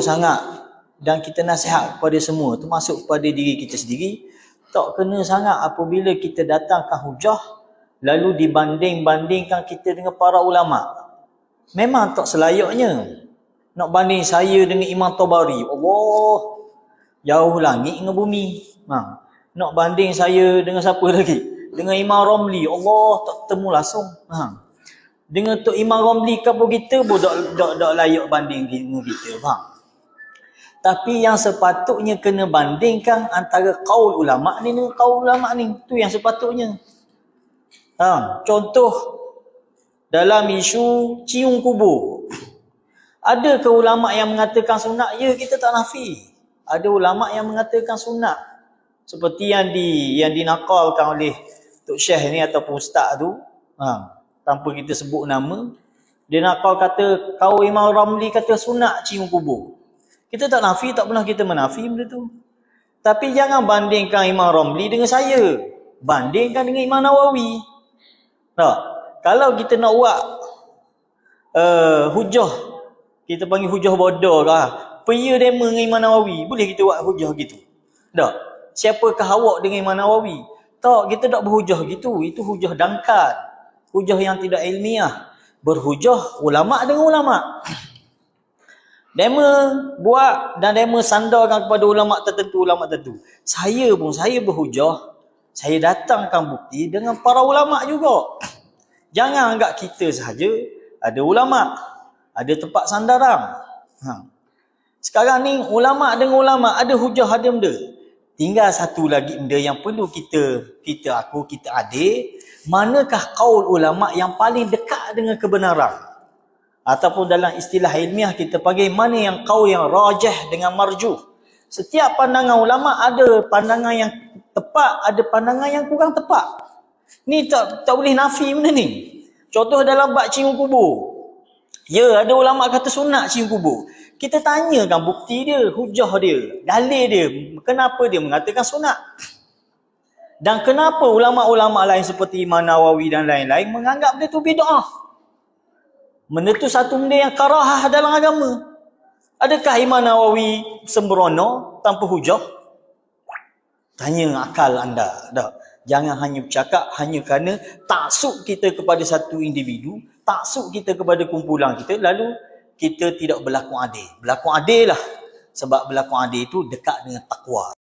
sangat dan kita nasihat kepada semua termasuk kepada diri kita sendiri tak kena sangat apabila kita datangkan hujah lalu dibanding-bandingkan kita dengan para ulama. Memang tak selayaknya nak banding saya dengan Imam Tabari. Allah jauh langit dengan bumi. Ha. nak banding saya dengan siapa lagi? Dengan Imam Romli Allah tak temu langsung. Ha. dengan Tok Imam Romli kapo kita pun tak, tak, tak layak banding dengan kita. Faham tapi yang sepatutnya kena bandingkan antara kaul ulama ni dengan kaul ulama ni. Tu yang sepatutnya. Ha, contoh dalam isu cium kubur. Ada ke ulama yang mengatakan sunat? Ya, kita tak nafi. Ada ulama yang mengatakan sunat. Seperti yang di yang dinakalkan oleh Tok Syekh ni ataupun ustaz tu. Ha, tanpa kita sebut nama. Dia nakal kata, kau Imam Ramli kata sunat cium kubur. Kita tak nafi, tak pernah kita menafi benda tu. Tapi jangan bandingkan Imam Romli dengan saya. Bandingkan dengan Imam Nawawi. Tak? Kalau kita nak buat uh, hujah, kita panggil hujah bodoh lah. Pria demo dengan Imam Nawawi, boleh kita buat hujah gitu? Tak? Siapakah awak dengan Imam Nawawi? Tak, kita tak berhujah gitu. Itu hujah dangkat. Hujah yang tidak ilmiah. Berhujah ulama' dengan ulama' demo buat dan demo sandarkan kepada ulama tertentu ulama tertentu. Saya pun saya berhujah saya datangkan bukti dengan para ulama juga. Jangan anggap kita sahaja ada ulama ada tempat sandaran. Ha. sekarang ni ulama dengan ulama ada hujah ada benda. Tinggal satu lagi benda yang perlu kita kita aku kita adik manakah kaul ulama yang paling dekat dengan kebenaran ataupun dalam istilah ilmiah kita panggil mana yang kau yang rajah dengan marjuh. Setiap pandangan ulama ada pandangan yang tepat, ada pandangan yang kurang tepat. Ni tak tak boleh nafi benda ni. Contoh dalam bab cium kubur. Ya, ada ulama kata sunat cium kubur. Kita tanyakan bukti dia, hujah dia, dalil dia, kenapa dia mengatakan sunat. Dan kenapa ulama-ulama lain seperti Imam Nawawi dan lain-lain menganggap dia tu bid'ah. Benda tu satu benda yang karahah dalam agama. Adakah Imam Nawawi sembrono tanpa hujah? Tanya akal anda. Tak. Jangan hanya bercakap hanya kerana taksub kita kepada satu individu, taksub kita kepada kumpulan kita, lalu kita tidak berlaku adil. Berlaku adil lah. Sebab berlaku adil itu dekat dengan takwa.